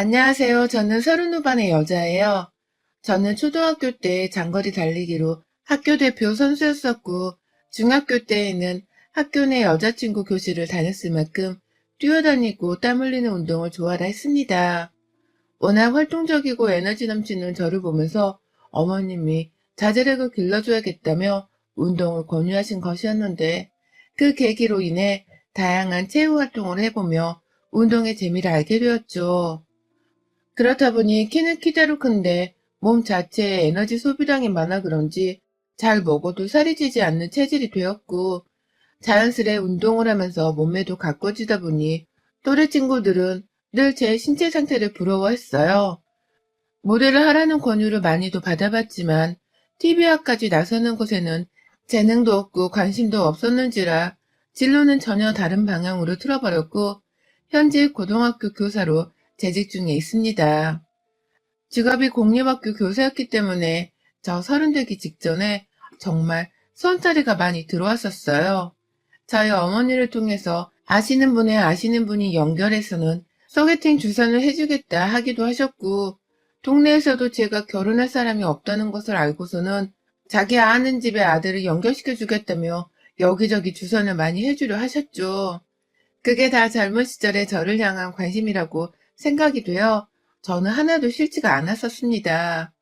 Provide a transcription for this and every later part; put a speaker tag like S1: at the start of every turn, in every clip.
S1: 안녕하세요. 저는 서른 후반의 여자예요. 저는 초등학교 때 장거리 달리기로 학교 대표 선수였었고, 중학교 때에는 학교 내 여자친구 교실을 다녔을 만큼 뛰어다니고 땀 흘리는 운동을 좋아라 했습니다. 워낙 활동적이고 에너지 넘치는 저를 보면서 어머님이 자제력을 길러줘야겠다며 운동을 권유하신 것이었는데, 그 계기로 인해 다양한 체육 활동을 해보며 운동의 재미를 알게 되었죠. 그렇다 보니 키는 키대로 큰데 몸 자체에 에너지 소비량이 많아 그런지 잘 먹어도 살이 찌지 않는 체질이 되었고 자연스레 운동을 하면서 몸매도 가꿔지다 보니 또래 친구들은 늘 제 신체 상태를 부러워했어요. 모델을 하라는 권유를 많이도 받아봤지만 TV화까지 나서는 곳에는 재능도 없고 관심도 없었는지라 진로는 전혀 다른 방향으로 틀어버렸고 현재 고등학교 교사로 재직 중에 있습니다. 직업이 공립학교 교사였기 때문에 저 서른 되기 직전에 정말 손자리가 많이 들어왔었어요. 저희 어머니를 통해서 아시는 분의 아시는 분이 연결해서는 소개팅 주선을 해주겠다 하기도 하셨고 동네에서도 제가 결혼할 사람이 없다는 것을 알고서는 자기 아는 집에 아들을 연결시켜 주겠다며 여기저기 주선을 많이 해주려 하셨죠. 그게 다 젊은 시절의 저를 향한 관심이라고 생각이 되어 저는 하나도 싫지가 않았었습니다.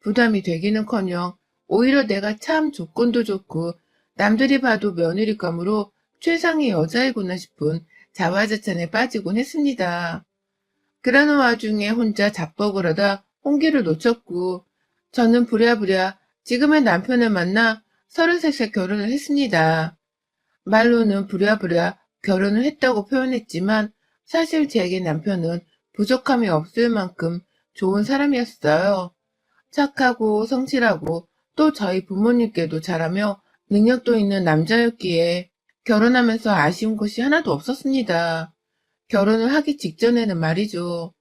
S1: 부담이 되기는커녕 오히려 내가 참 조건도 좋고 남들이 봐도 며느리감으로 최상의 여자이구나 싶은 자화자찬에 빠지곤 했습니다. 그러는 와중에 혼자 자뻑을 하다 홍기를 놓쳤고 저는 부랴부랴 지금의 남편을 만나 33세 결혼을 했습니다. 말로는 부랴부랴 결혼을 했다고 표현했지만 사실 제게 남편은 부족함이 없을 만큼 좋은 사람이었어요. 착하고 성실하고 또 저희 부모님께도 잘하며 능력도 있는 남자였기에 결혼하면서 아쉬운 것이 하나도 없었습니다. 결혼을 하기 직전에는 말이죠.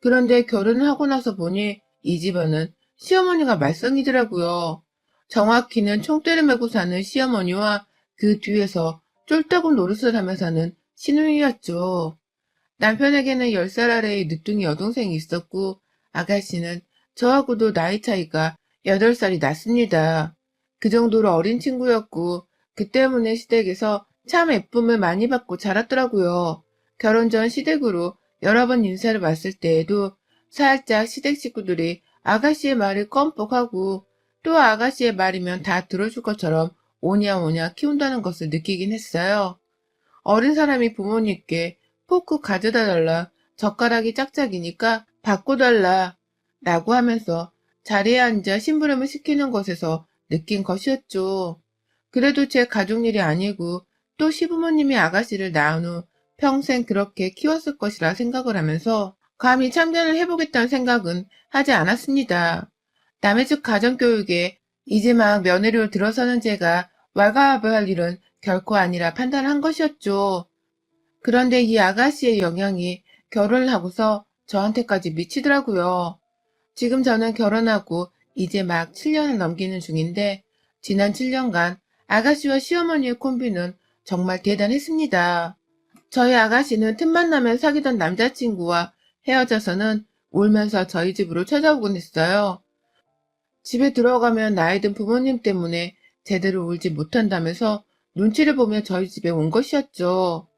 S1: 그런데 결혼을 하고 나서 보니 이 집안은 시어머니가 말썽이더라고요. 정확히는 총대를 메고 사는 시어머니와 그 뒤에서 쫄따구 노릇을 하며 사는 시누이였죠. 남편에게는 10살 아래의 늦둥이 여동생이 있었고 아가씨는 저하고도 나이 차이가 8살이 났습니다. 그 정도로 어린 친구였고 그 때문에 시댁에서 참 예쁨을 많이 받고 자랐더라고요. 결혼 전 시댁으로 여러 번 인사를 왔을 때에도 살짝 시댁 식구들이 아가씨의 말을 껌뻑하고 또 아가씨의 말이면 다 들어줄 것처럼 오냐오냐 키운다는 것을 느끼긴 했어요. 어린 사람이 부모님께 포크 가져다 달라. 젓가락이 짝짝이니까 바꿔달라. 라고 하면서 자리에 앉아 심부름을 시키는 것에서 느낀 것이었죠. 그래도 제 가족 일이 아니고 또 시부모님이 아가씨를 낳은 후 평생 그렇게 키웠을 것이라 생각을 하면서 감히 참견을 해보겠다는 생각은 하지 않았습니다. 남의 집 가정교육에 이제 막 며느리로 들어서는 제가 왈가왈부할 일은 결코 아니라 판단한 것이었죠. 그런데 이 아가씨의 영향이 결혼을 하고서 저한테까지 미치더라고요. 지금 저는 결혼하고 이제 막 7년을 넘기는 중인데 지난 7년간 아가씨와 시어머니의 콤비는 정말 대단했습니다. 저희 아가씨는 틈만 나면 사귀던 남자친구와 헤어져서는 울면서 저희 집으로 찾아오곤 했어요. 집에 들어가면 나이 든 부모님 때문에 제대로 울지 못한다면서 눈치를 보며 저희 집에 온 것이었죠.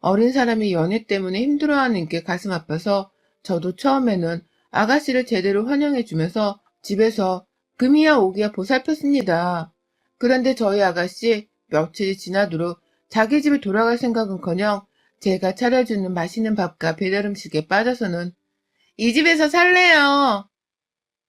S1: 어린 사람이 연애 때문에 힘들어하는 게 가슴 아파서 저도 처음에는 아가씨를 제대로 환영해주면서 집에서 금이야 오기야 보살폈습니다. 그런데 저희 아가씨 며칠이 지나도록 자기 집에 돌아갈 생각은커녕 제가 차려주는 맛있는 밥과 배달 음식에 빠져서는 이 집에서 살래요.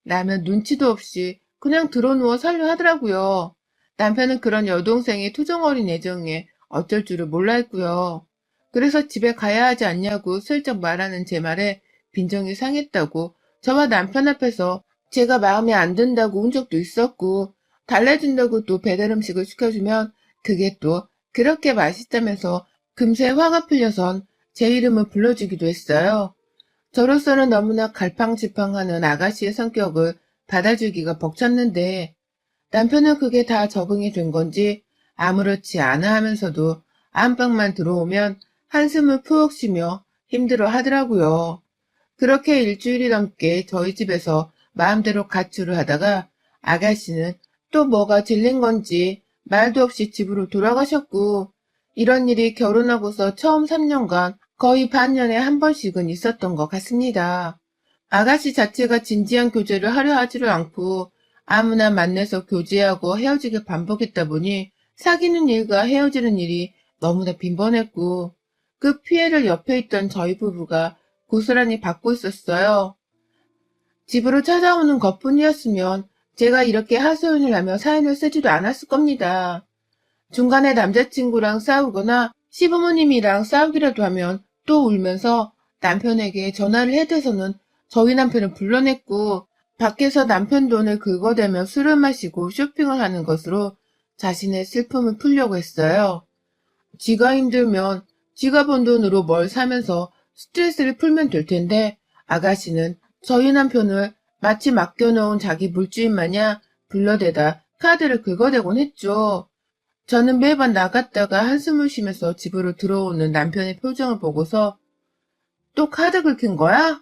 S1: 라면 눈치도 없이 그냥 들어누워 살려 하더라고요. 남편은 그런 여동생의 투정어린 애정에 어쩔 줄을 몰라 했고요. 그래서 집에 가야 하지 않냐고 슬쩍 말하는 제 말에 빈정이 상했다고 저와 남편 앞에서 제가 마음에 안 든다고 운 적도 있었고 달래준다고 또 배달 음식을 시켜주면 그게 또 그렇게 맛있다면서 금세 화가 풀려선 제 이름을 불러주기도 했어요. 저로서는 너무나 갈팡질팡하는 아가씨의 성격을 받아주기가 벅찼는데 남편은 그게 다 적응이 된 건지 아무렇지 않아 하면서도 안방만 들어오면 한숨을 푹 쉬며 힘들어 하더라고요. 그렇게 일주일이 넘게 저희 집에서 마음대로 가출을 하다가 아가씨는 또 뭐가 질린 건지 말도 없이 집으로 돌아가셨고 이런 일이 결혼하고서 처음 3년간 거의 반년에 한 번씩은 있었던 것 같습니다. 아가씨 자체가 진지한 교제를 하려 하지를 않고 아무나 만나서 교제하고 헤어지길 반복했다 보니 사귀는 일과 헤어지는 일이 너무나 빈번했고 그 피해를 옆에 있던 저희 부부가 고스란히 받고 있었어요. 집으로 찾아오는 것뿐이었으면 제가 이렇게 하소연을 하며 사연을 쓰지도 않았을 겁니다. 중간에 남자친구랑 싸우거나 시부모님이랑 싸우기라도 하면 또 울면서 남편에게 전화를 해대서는 저희 남편을 불러냈고 밖에서 남편 돈을 긁어대며 술을 마시고 쇼핑을 하는 것으로 자신의 슬픔을 풀려고 했어요. 지가 힘들면 지가 번 돈으로 뭘 사면서 스트레스를 풀면 될 텐데 아가씨는 저희 남편을 마치 맡겨놓은 자기 물주인 마냥 불러대다 카드를 긁어대곤 했죠. 저는 매번 나갔다가 한숨을 쉬면서 집으로 들어오는 남편의 표정을 보고서 또 카드 긁힌 거야?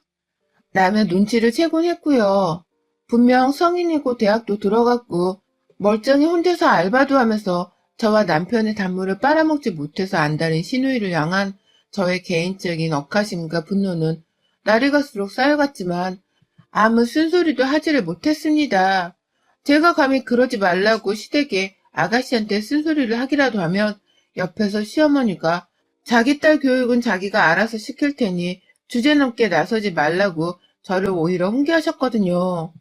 S1: 라며 눈치를 채곤 했고요. 분명 성인이고 대학도 들어갔고 멀쩡히 혼자서 알바도 하면서 저와 남편의 단물을 빨아먹지 못해서 안달인 신우이를 향한 저의 개인적인 억하심과 분노는 날이 갈수록 쌓여갔지만 아무 쓴소리도 하지를 못했습니다. 제가 감히 그러지 말라고 시댁에 아가씨한테 쓴소리를 하기라도 하면 옆에서 시어머니가 자기 딸 교육은 자기가 알아서 시킬 테니 주제넘게 나서지 말라고 저를 오히려 훈계하셨거든요.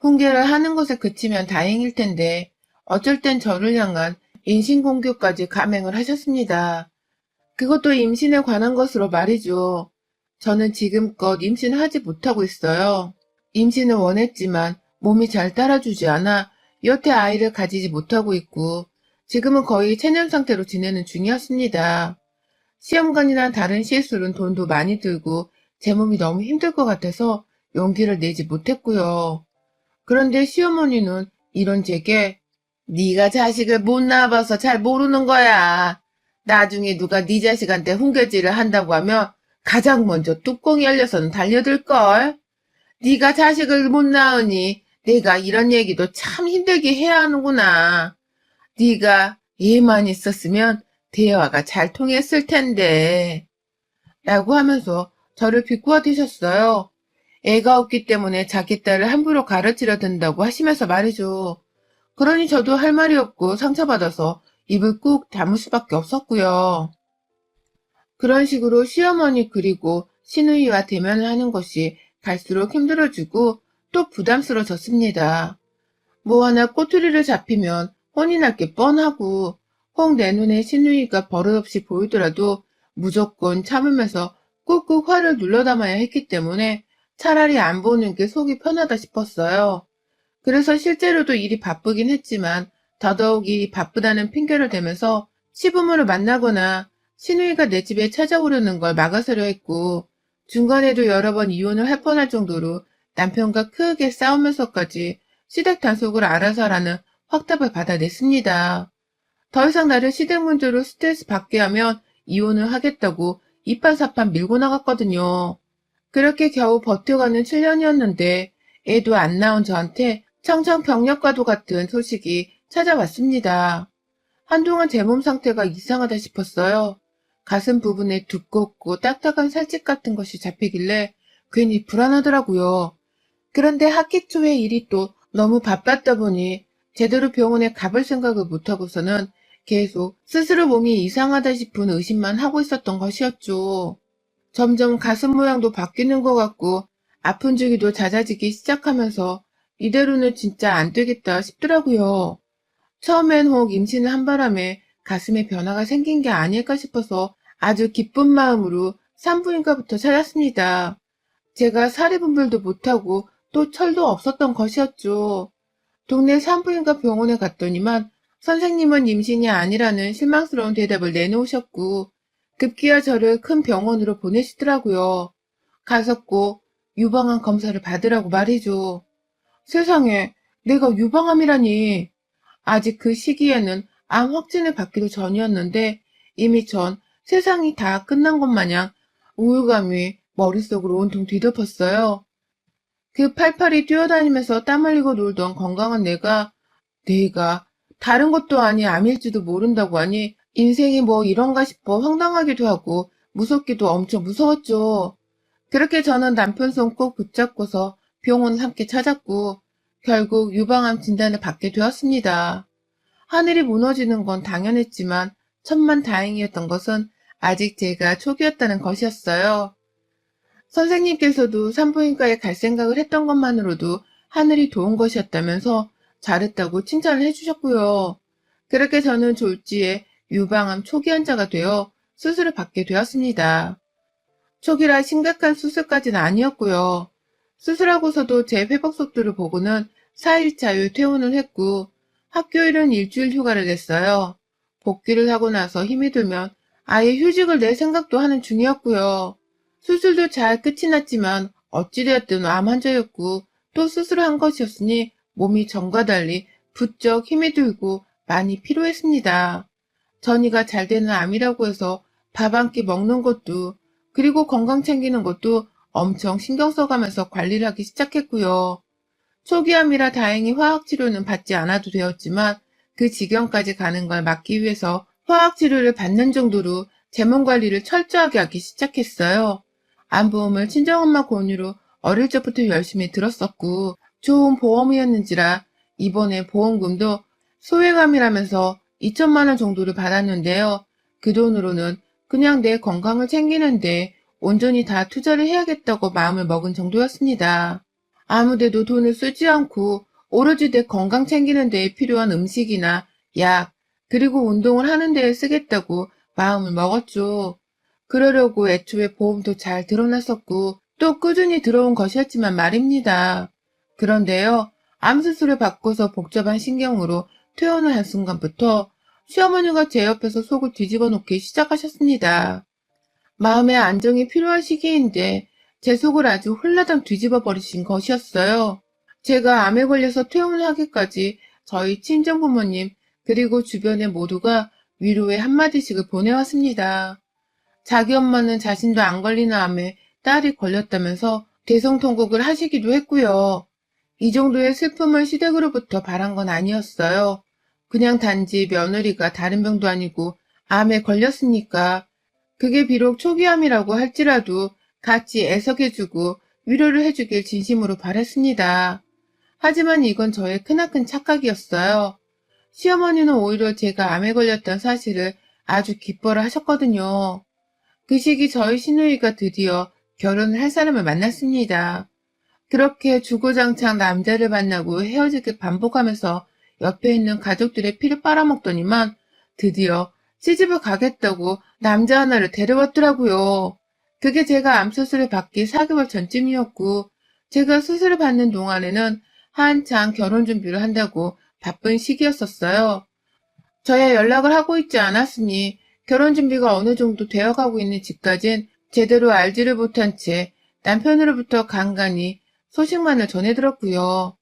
S1: 훈계를 하는 것에 그치면 다행일 텐데 어쩔 땐 저를 향한 인신공격까지 감행을 하셨습니다. 그것도 임신에 관한 것으로 말이죠. 저는 지금껏 임신하지 못하고 있어요. 임신을 원했지만 몸이 잘 따라주지 않아 여태 아이를 가지지 못하고 있고 지금은 거의 체념 상태로 지내는 중이었습니다. 시험관이나 다른 시술은 돈도 많이 들고 제 몸이 너무 힘들 것 같아서 용기를 내지 못했고요. 그런데 시어머니는 이런 제게 네가 자식을 못 낳아봐서 잘 모르는 거야. 나중에 누가 네 자식한테 훈계질을 한다고 하면 가장 먼저 뚜껑이 열려서는 달려들걸. 네가 자식을 못 낳으니 내가 이런 얘기도 참 힘들게 해야 하는구나. 네가 얘만 있었으면 대화가 잘 통했을 텐데. 라고 하면서 저를 비꼬아 대셨어요. 애가 없기 때문에 자기 딸을 함부로 가르치려 든다고 하시면서 말이죠. 그러니 저도 할 말이 없고 상처받아서 입을 꾹 다물 수밖에 없었고요. 그런 식으로 시어머니 그리고 시누이와 대면을 하는 것이 갈수록 힘들어지고 또 부담스러워졌습니다. 뭐 하나 꼬투리를 잡히면 혼이 날 게 뻔하고 혹 내 눈에 시누이가 버릇없이 보이더라도 무조건 참으면서 꾹꾹 화를 눌러 담아야 했기 때문에 차라리 안 보는 게 속이 편하다 싶었어요. 그래서 실제로도 일이 바쁘긴 했지만 더더욱 일이 바쁘다는 핑계를 대면서 시부모를 만나거나 시누이가 내 집에 찾아오려는 걸 막아서려 했고 중간에도 여러 번 이혼을 할 뻔할 정도로 남편과 크게 싸우면서까지 시댁 단속을 알아서 하라는 확답을 받아냈습니다. 더 이상 나를 시댁 문제로 스트레스 받게 하면 이혼을 하겠다고 이판사판 밀고 나갔거든요. 그렇게 겨우 버텨가는 7년이었는데 애도 안 낳은 저한테 청정 병력과도 같은 소식이 찾아왔습니다. 한동안 제 몸 상태가 이상하다 싶었어요. 가슴 부분에 두껍고 딱딱한 살집 같은 것이 잡히길래 괜히 불안하더라고요. 그런데 학기 초에 일이 또 너무 바빴다 보니 제대로 병원에 가볼 생각을 못하고서는 계속 스스로 몸이 이상하다 싶은 의심만 하고 있었던 것이었죠. 점점 가슴 모양도 바뀌는 것 같고 아픈 주기도 잦아지기 시작하면서 이대로는 진짜 안 되겠다 싶더라고요. 처음엔 혹 임신을 한 바람에 가슴에 변화가 생긴 게 아닐까 싶어서 아주 기쁜 마음으로 산부인과부터 찾았습니다. 제가 사리분별도 못하고 또 철도 없었던 것이었죠. 동네 산부인과 병원에 갔더니만 선생님은 임신이 아니라는 실망스러운 대답을 내놓으셨고 급기야 저를 큰 병원으로 보내시더라고요. 가서 꼭 유방암 검사를 받으라고 말이죠. 세상에 내가 유방암이라니. 아직 그 시기에는 암 확진을 받기도 전이었는데 이미 전 세상이 다 끝난 것 마냥 우울감이 머릿속으로 온통 뒤덮었어요. 그 팔팔이 뛰어다니면서 땀 흘리고 놀던 건강한 내가, 내가 다른 것도 아니 암일지도 모른다고 하니 인생이 뭐 이런가 싶어 황당하기도 하고 무섭기도 엄청 무서웠죠. 그렇게 저는 남편 손 꼭 붙잡고서 병원을 함께 찾았고 결국 유방암 진단을 받게 되었습니다. 하늘이 무너지는 건 당연했지만 천만 다행이었던 것은 아직 제가 초기였다는 것이었어요. 선생님께서도 산부인과에 갈 생각을 했던 것만으로도 하늘이 도운 것이었다면서 잘했다고 칭찬을 해주셨고요. 그렇게 저는 졸지에 유방암 초기 환자가 되어 수술을 받게 되었습니다. 초기라 심각한 수술까지는 아니었고요. 수술하고서도 제 회복 속도를 보고는 4일 자유 퇴원을 했고 학교일은 일주일 휴가를 냈어요. 복귀를 하고 나서 힘이 들면 아예 휴직을 낼 생각도 하는 중이었고요. 수술도 잘 끝이 났지만 어찌되었든 암 환자였고 또 수술을 한 것이었으니 몸이 전과 달리 부쩍 힘이 들고 많이 피로했습니다. 전이가 잘 되는 암이라고 해서 밥 한 끼 먹는 것도 그리고 건강 챙기는 것도 엄청 신경 써가면서 관리를 하기 시작했고요. 초기암이라 다행히 화학치료는 받지 않아도 되었지만 그 지경까지 가는 걸 막기 위해서 화학치료를 받는 정도로 재문 관리를 철저하게 하기 시작했어요. 암보험을 친정엄마 권유로 어릴 적부터 열심히 들었었고 좋은 보험이었는지라 이번에 보험금도 소외감이라면서 2천만 원 정도를 받았는데요. 그 돈으로는 그냥 내 건강을 챙기는데 온전히 다 투자를 해야겠다고 마음을 먹은 정도였습니다. 아무데도 돈을 쓰지 않고 오로지 내 건강 챙기는 데에 필요한 음식이나 약, 그리고 운동을 하는 데에 쓰겠다고 마음을 먹었죠. 그러려고 애초에 보험도 잘 드러났었고 또 꾸준히 들어온 것이었지만 말입니다. 그런데요, 암 수술을 받고서 복잡한 신경으로 퇴원을 한 순간부터 시어머니가 제 옆에서 속을 뒤집어 놓기 시작하셨습니다. 마음의 안정이 필요한 시기인데 제 속을 아주 홀라당 뒤집어 버리신 것이었어요. 제가 암에 걸려서 퇴원을 하기까지 저희 친정 부모님 그리고 주변의 모두가 위로의 한마디씩을 보내왔습니다. 자기 엄마는 자신도 안 걸리는 암에 딸이 걸렸다면서 대성통곡을 하시기도 했고요. 이 정도의 슬픔을 시댁으로부터 바란 건 아니었어요. 그냥 단지 며느리가 다른 병도 아니고 암에 걸렸으니까 그게 비록 초기암이라고 할지라도 같이 애석해주고 위로를 해주길 진심으로 바랬습니다. 하지만 이건 저의 크나큰 착각이었어요. 시어머니는 오히려 제가 암에 걸렸던 사실을 아주 기뻐라 하셨거든요. 그 시기 저희 시누이가 드디어 결혼을 할 사람을 만났습니다. 그렇게 주고장창 남자를 만나고 헤어지길 반복하면서 옆에 있는 가족들의 피를 빨아먹더니만 드디어 시집을 가겠다고 남자 하나를 데려왔더라고요. 그게 제가 암 수술을 받기 4개월 전쯤이었고 제가 수술을 받는 동안에는 한창 결혼 준비를 한다고 바쁜 시기였었어요. 저야 연락을 하고 있지 않았으니 결혼 준비가 어느 정도 되어가고 있는 집까진 제대로 알지를 못한 채 남편으로부터 간간히 소식만을 전해 들었고요.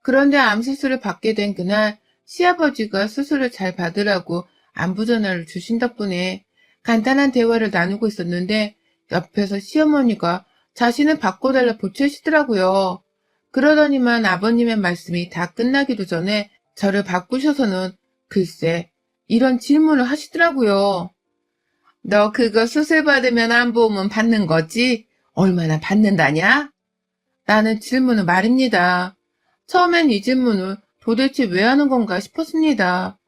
S1: 그런데 암 수술을 받게 된 그날 시아버지가 수술을 잘 받으라고 안부 전화를 주신 덕분에 간단한 대화를 나누고 있었는데 옆에서 시어머니가 자신을 바꿔달라 보채시더라고요. 그러더니만 아버님의 말씀이 다 끝나기도 전에 저를 바꾸셔서는 글쎄 이런 질문을 하시더라고요. 너 그거 수술 받으면 암보험은 받는 거지? 얼마나 받는다냐? 라는 질문을 말입니다. 처음엔 이 질문을 도대체 왜 하는 건가 싶었습니다.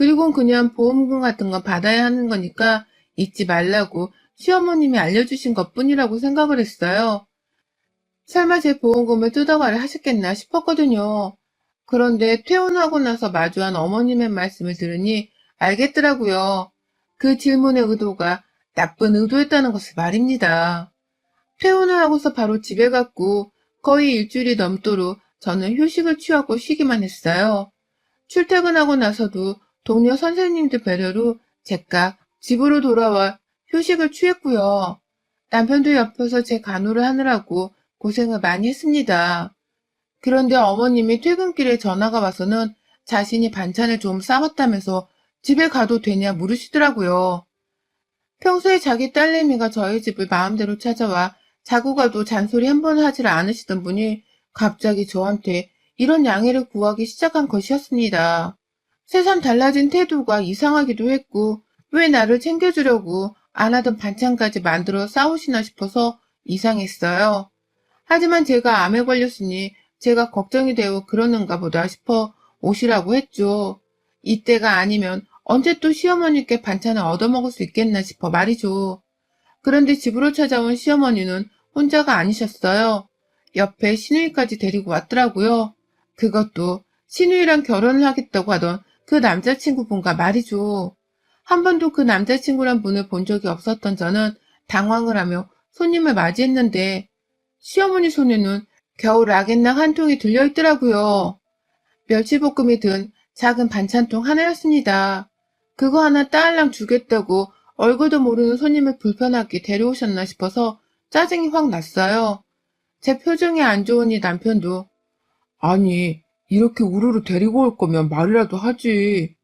S1: 그리고 그냥 보험금 같은 거 받아야 하는 거니까 잊지 말라고 시어머님이 알려주신 것 뿐이라고 생각을 했어요. 설마 제 보험금을 뜯어가려 하셨겠나 싶었거든요. 그런데 퇴원하고 나서 마주한 어머님의 말씀을 들으니 알겠더라고요. 그 질문의 의도가 나쁜 의도였다는 것을 말입니다. 퇴원을 하고서 바로 집에 갔고 거의 일주일이 넘도록 저는 휴식을 취하고 쉬기만 했어요. 출퇴근하고 나서도 동료 선생님들 배려로 제가 집으로 돌아와 휴식을 취했고요. 남편도 옆에서 제 간호를 하느라고 고생을 많이 했습니다. 그런데 어머님이 퇴근길에 전화가 와서는 자신이 반찬을 좀 싸왔다면서 집에 가도 되냐 물으시더라고요. 평소에 자기 딸내미가 저희 집을 마음대로 찾아와 자고 가도 잔소리 한 번 하질 않으시던 분이 갑자기 저한테 이런 양해를 구하기 시작한 것이었습니다. 새삼 달라진 태도가 이상하기도 했고 왜 나를 챙겨주려고 안 하던 반찬까지 만들어 싸우시나 싶어서 이상했어요. 하지만 제가 암에 걸렸으니 제가 걱정이 되어 그러는가 보다 싶어 오시라고 했죠. 이때가 아니면 언제 또 시어머니께 반찬을 얻어먹을 수 있겠나 싶어 말이죠. 그런데 집으로 찾아온 시어머니는 혼자가 아니셨어요. 옆에 신우이까지 데리고 왔더라고요. 그것도 신우이랑 결혼을 하겠다고 하던 그 남자친구분과 말이죠. 한 번도 그 남자친구란 분을 본 적이 없었던 저는 당황을 하며 손님을 맞이했는데 시어머니 손에는 겨우 라겐락 한 통이 들려있더라고요. 멸치볶음이 든 작은 반찬통 하나였습니다. 그거 하나 딸랑 주겠다고 얼굴도 모르는 손님을 불편하게 데려오셨나 싶어서 짜증이 확 났어요. 제 표정이 안 좋으니 남편도 아니 이렇게 우르르 데리고 올 거면 말이라도 하지.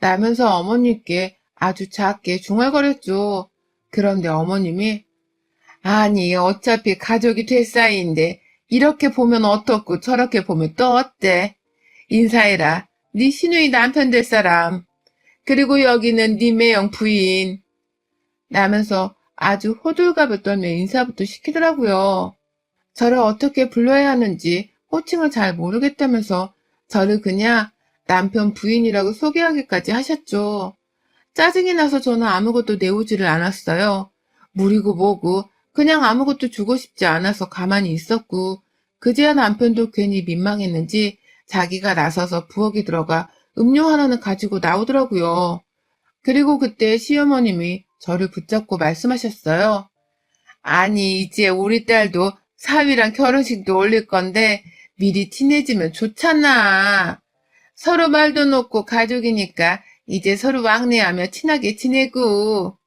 S1: 라면서 어머니께 아주 작게 중얼거렸죠. 그런데 어머님이 아니 어차피 가족이 될 사이인데 이렇게 보면 어떻고 저렇게 보면 또 어때? 인사해라. 네 시누이 남편 될 사람. 그리고 여기는 네 매형 부인. 라면서 아주 호들갑을 떨며 인사부터 시키더라고요. 저를 어떻게 불러야 하는지 호칭을 잘 모르겠다면서 저를 그냥 남편 부인이라고 소개하기까지 하셨죠. 짜증이 나서 저는 아무것도 내오지를 않았어요. 무리고 뭐고 그냥 아무것도 주고 싶지 않아서 가만히 있었고 그제야 남편도 괜히 민망했는지 자기가 나서서 부엌에 들어가 음료 하나는 가지고 나오더라고요. 그리고 그때 시어머님이 저를 붙잡고 말씀하셨어요. 아니 이제 우리 딸도 사위랑 결혼식도 올릴 건데 미리 친해지면 좋잖아. 서로 말도 놓고 가족이니까 이제 서로 왕래하며 친하게 지내고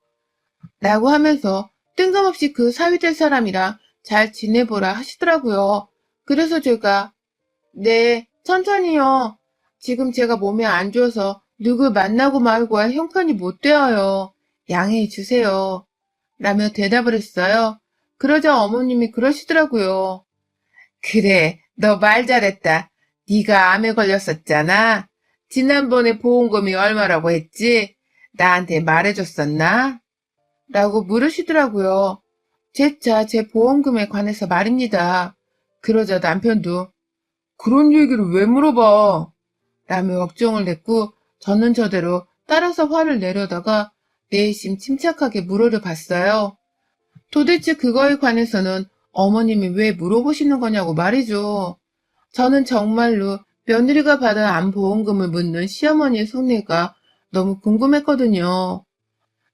S1: 라고 하면서 뜬금없이 그 사위 될 사람이랑 잘 지내보라 하시더라고요. 그래서 제가 네 천천히요. 지금 제가 몸이 안 좋아서 누굴 만나고 말고 할 형편이 못 되어요. 양해해 주세요. 라며 대답을 했어요. 그러자 어머님이 그러시더라고요. 그래, 너 말 잘했다. 네가 암에 걸렸었잖아. 지난번에 보험금이 얼마라고 했지? 나한테 말해줬었나? 라고 물으시더라고요. 재차 제 보험금에 관해서 말입니다. 그러자 남편도 그런 얘기를 왜 물어봐? 라며 걱정을 냈고 저는 저대로 따라서 화를 내려다가 내심 침착하게 물어를 봤어요. 도대체 그거에 관해서는 어머님이 왜 물어보시는 거냐고 말이죠. 저는 정말로 며느리가 받은 암보험금을 묻는 시어머니의 속내가 너무 궁금했거든요.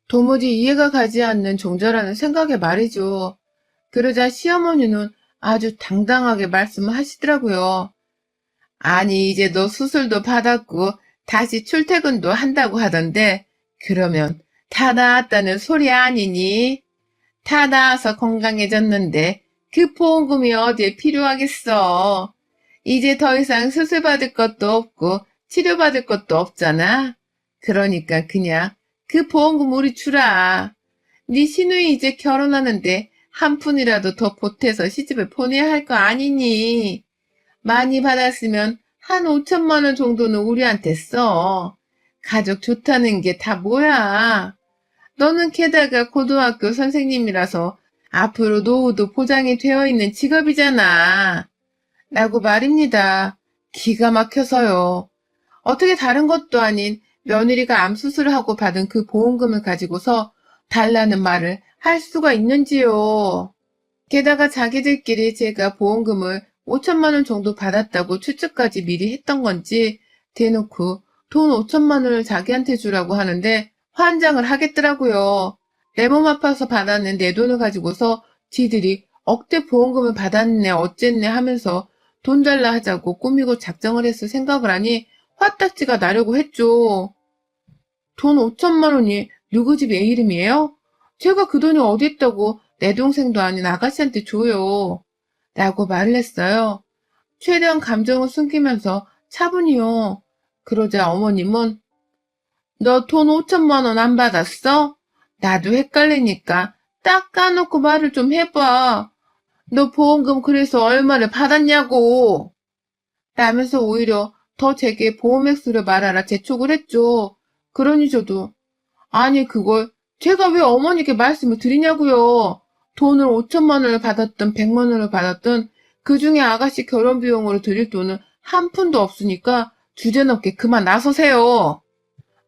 S1: 도무지 이해가 가지 않는 종자라는 생각에 말이죠. 그러자 시어머니는 아주 당당하게 말씀을 하시더라고요. 아니, 이제 너 수술도 받았고, 다시 출퇴근도 한다고 하던데, 그러면 다 나았다는 소리 아니니? 다 나아서 건강해졌는데, 그 보험금이 어디에 필요하겠어. 이제 더 이상 수술 받을 것도 없고, 치료받을 것도 없잖아. 그러니까 그냥 그 보험금 우리 주라. 네 시누이 이제 결혼하는데 한 푼이라도 더 보태서 시집을 보내야 할 거 아니니. 많이 받았으면 한 5천만 원 정도는 우리한테 써. 가족 좋다는 게 다 뭐야. 너는 게다가 고등학교 선생님이라서 앞으로 노후도 보장이 되어 있는 직업이잖아. 라고 말입니다. 기가 막혀서요. 어떻게 다른 것도 아닌 며느리가 암 수술을 하고 받은 그 보험금을 가지고서 달라는 말을 할 수가 있는지요. 게다가 자기들끼리 제가 보험금을 5천만 원 정도 받았다고 추측까지 미리 했던 건지 대놓고 돈 5천만 원을 자기한테 주라고 하는데 환장을 하겠더라고요. 내 몸 아파서 받았는 내 돈을 가지고서 지들이 억대 보험금을 받았네 어쨌네 하면서 돈 달라 하자고 꾸미고 작정을 해서 생각을 하니 화딱지가 나려고 했죠. 돈 5천만 원이 누구 집 애 이름이에요? 제가 그 돈이 어디 있다고 내 동생도 아닌 아가씨한테 줘요. 라고 말을 했어요. 최대한 감정을 숨기면서 차분히요. 그러자 어머님은 너 돈 5천만 원 안 받았어? 나도 헷갈리니까 딱 까놓고 말을 좀 해봐. 너 보험금 그래서 얼마를 받았냐고. 라면서 오히려 더 제게 보험 액수를 말하라 재촉을 했죠. 그러니 저도 아니 그걸 제가 왜 어머니께 말씀을 드리냐고요. 돈을 5천만 원을 받았든 100만 원을 받았든 그 중에 아가씨 결혼 비용으로 드릴 돈은 한 푼도 없으니까 주제넘게 그만 나서세요.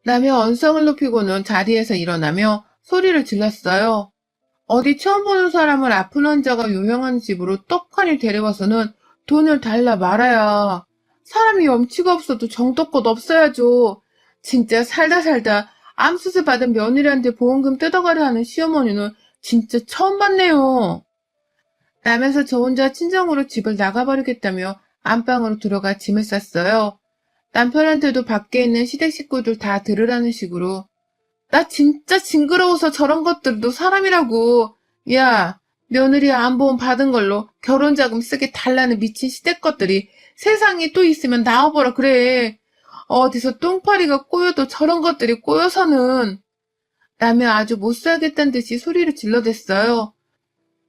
S1: 라며 언성을 높이고는 자리에서 일어나며 소리를 질렀어요. 어디 처음 보는 사람을 아픈 환자가 유명한 집으로 떡하니 데려와서는 돈을 달라 말아야 사람이 염치가 없어도 정도껏 없어야죠. 진짜 살다 살다 암수술 받은 며느리한테 보험금 뜯어가려 하는 시어머니는 진짜 처음 봤네요. 라면서 저 혼자 친정으로 집을 나가버리겠다며 안방으로 들어가 짐을 쌌어요. 남편한테도 밖에 있는 시댁 식구들 다 들으라는 식으로 나 진짜 징그러워서 저런 것들도 사람이라고. 야, 며느리 안보험 받은 걸로 결혼자금 쓰게 달라는 미친 시댁 것들이 세상에 또 있으면 나와보라 그래. 어디서 똥파리가 꼬여도 저런 것들이 꼬여서는. 라며 아주 못 살겠다는 듯이 소리를 질러댔어요.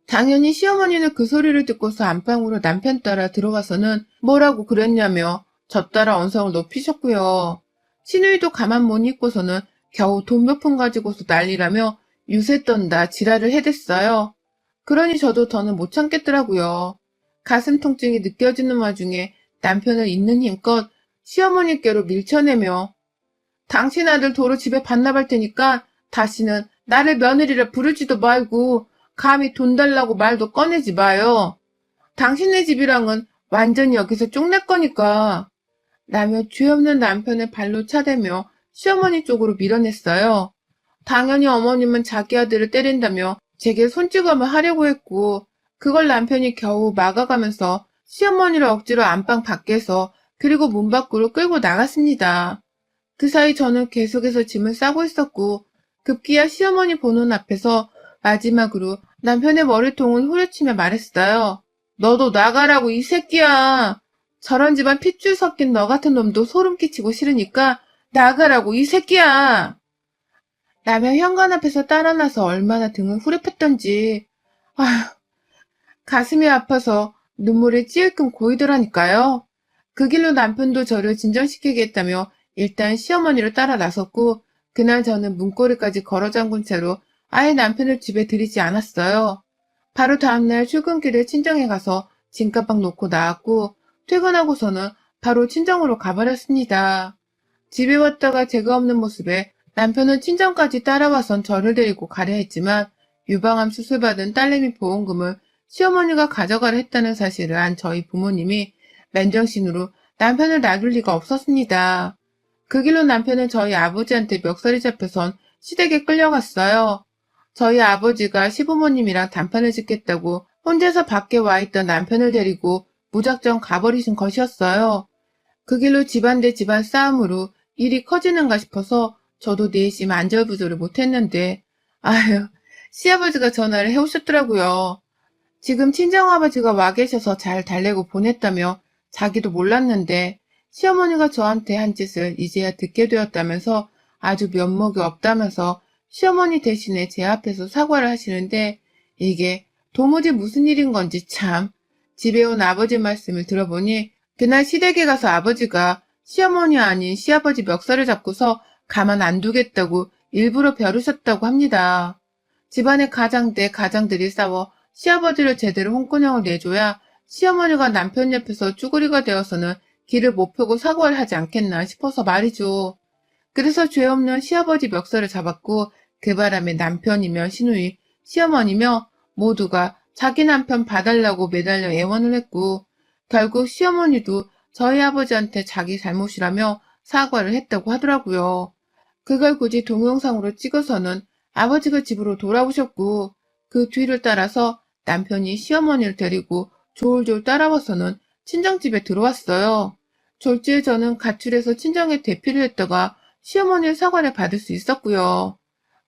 S1: 당연히 시어머니는 그 소리를 듣고서 안방으로 남편 따라 들어가서는 뭐라고 그랬냐며 저 따라 언성을 높이셨고요. 신우이도 가만 못 있고서는 겨우 돈 몇 푼 가지고서 난리라며 유세 떤다 지랄을 해댔어요. 그러니 저도 더는 못 참겠더라고요. 가슴 통증이 느껴지는 와중에 남편을 있는 힘껏 시어머니께로 밀쳐내며 당신 아들 도로 집에 반납할 테니까 다시는 나를 며느리라 부르지도 말고 감히 돈 달라고 말도 꺼내지 마요. 당신네 집이랑은 완전히 여기서 쪽내 거니까. 라며 죄 없는 남편을 발로 차대며 시어머니 쪽으로 밀어냈어요. 당연히 어머님은 자기 아들을 때린다며 제게 손찌검을 하려고 했고 그걸 남편이 겨우 막아가면서 시어머니를 억지로 안방 밖에서 그리고 문 밖으로 끌고 나갔습니다. 그 사이 저는 계속해서 짐을 싸고 있었고 급기야 시어머니 보는 앞에서 마지막으로 남편의 머리통을 후려치며 말했어요. 너도 나가라고 이 새끼야. 저런 집안 핏줄 섞인 너 같은 놈도 소름 끼치고 싫으니까 나가라고 이 새끼야. 라며 현관 앞에서 따라나서 얼마나 등을 후려팼던지 아휴 가슴이 아파서 눈물이 찔끔 고이더라니까요. 그 길로 남편도 저를 진정시키겠다며 일단 시어머니를 따라 나섰고 그날 저는 문고리까지 걸어 잠근 채로 아예 남편을 집에 들이지 않았어요. 바로 다음날 출근길에 친정에 가서 짐가방 놓고 나왔고 퇴근하고서는 바로 친정으로 가버렸습니다. 집에 왔다가 제가 없는 모습에 남편은 친정까지 따라와선 저를 데리고 가려 했지만 유방암 수술받은 딸내미 보험금을 시어머니가 가져가려 했다는 사실을 안 저희 부모님이 맨정신으로 남편을 놔둘 리가 없었습니다. 그 길로 남편은 저희 아버지한테 멱살이 잡혀선 시댁에 끌려갔어요. 저희 아버지가 시부모님이랑 단판을 짓겠다고 혼자서 밖에 와 있던 남편을 데리고 무작정 가버리신 것이었어요. 그 길로 집안 대 집안 싸움으로 일이 커지는가 싶어서 저도 내심 안절부절을 못했는데 아휴 시아버지가 전화를 해오셨더라고요. 지금 친정아버지가 와 계셔서 잘 달래고 보냈다며 자기도 몰랐는데 시어머니가 저한테 한 짓을 이제야 듣게 되었다면서 아주 면목이 없다면서 시어머니 대신에 제 앞에서 사과를 하시는데 이게 도무지 무슨 일인 건지 참 집에 온 아버지 말씀을 들어보니 그날 시댁에 가서 아버지가 시어머니 아닌 시아버지 멱살을 잡고서 가만 안 두겠다고 일부러 벼르셨다고 합니다. 집안의 가장 대 가장들이 싸워 시아버지를 제대로 홍군형을 내줘야 시어머니가 남편 옆에서 쭈구리가 되어서는 길을 못 펴고 사과를 하지 않겠나 싶어서 말이죠. 그래서 죄 없는 시아버지 멱살을 잡았고 그 바람에 남편이며 시누이, 시어머니며 모두가 자기 남편 봐달라고 매달려 애원을 했고 결국 시어머니도 저희 아버지한테 자기 잘못이라며 사과를 했다고 하더라고요. 그걸 굳이 동영상으로 찍어서는 아버지가 집으로 돌아오셨고 그 뒤를 따라서 남편이 시어머니를 데리고 졸졸 따라와서는 친정집에 들어왔어요. 졸지에 저는 가출해서 친정에 대피를 했다가 시어머니의 사과를 받을 수 있었고요.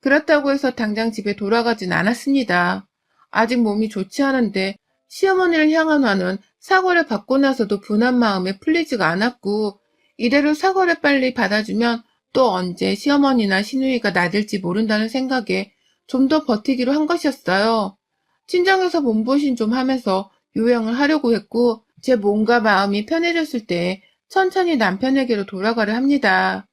S1: 그렇다고 해서 당장 집에 돌아가진 않았습니다. 아직 몸이 좋지 않은데 시어머니를 향한 화는 사과를 받고 나서도 분한 마음에 풀리지가 않았고 이대로 사과를 빨리 받아주면 또 언제 시어머니나 시누이가 나들지 모른다는 생각에 좀 더 버티기로 한 것이었어요. 친정에서 몸보신 좀 하면서 요양을 하려고 했고, 제 몸과 마음이 편해졌을 때 천천히 남편에게로 돌아가려 합니다.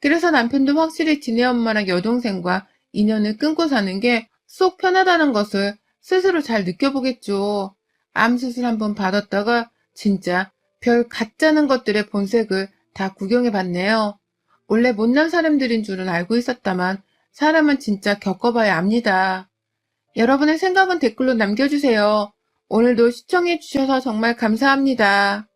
S1: 그래서 남편도 확실히 지네 엄마랑 여동생과 인연을 끊고 사는 게속 편하다는 것을 스스로 잘 느껴보겠죠. 암 수술 한번 받았다가 진짜 별 가짜는 것들의 본색을 다 구경해 봤네요. 원래 못난 사람들인 줄은 알고 있었다만 사람은 진짜 겪어봐야 압니다. 여러분의 생각은 댓글로 남겨주세요. 오늘도 시청해 주셔서 정말 감사합니다.